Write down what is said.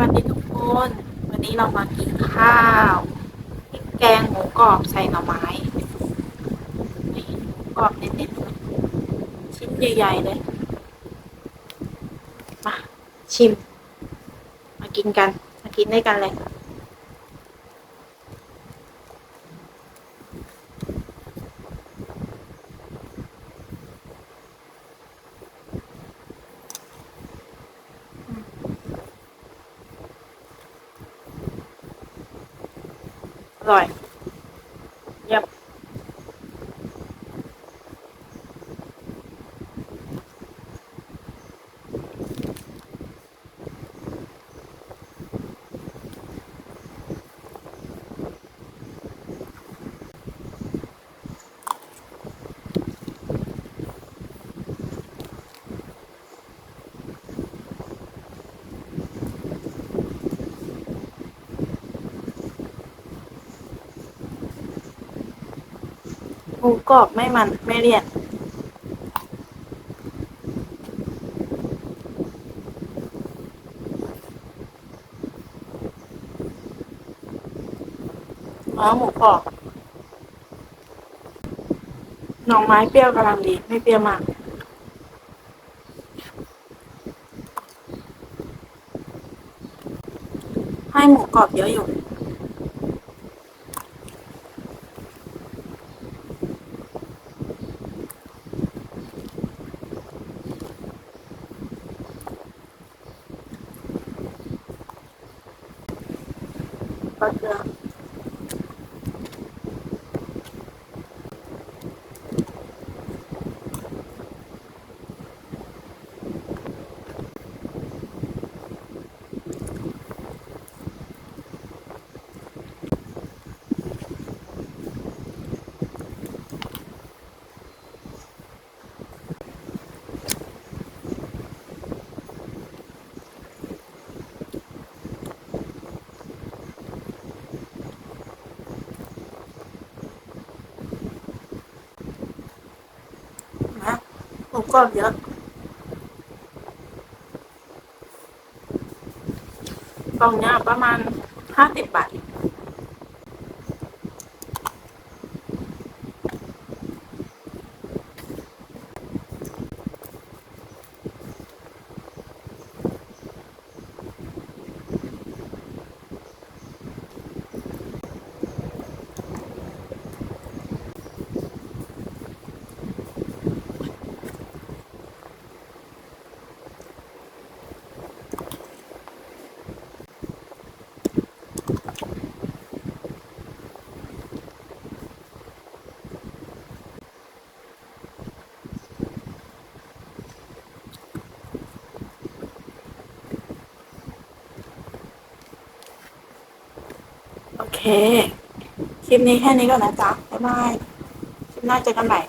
วัสดีทุกคน วันนี้เรามากินข้าวพริกแกงหมูกรอบใส่หน่อไม้นี่หมูกรอบเน้นๆชิ้นใหญ่ๆเลย มาชิม มากินกัน มากินด้วยกันเลย อ ร่อย เยี่ยม หมูกรอบไม่มันไม่เลี่ยนอ๋อหมูกรอบหน่อไม้เปรี้ยวกำลังดี ไม่เปรี้ยวมากให้หมูกรอบเยอะอยู่ ก็เกลือนะ หมูกรอบเยอะกล่องเนี้ยประมาณห้าสิบบาท ค คลิปนี้แค่นี้ก่อนนะจ๊ะ บ๊ายบาย คลิปหน้าเจอกันใหม่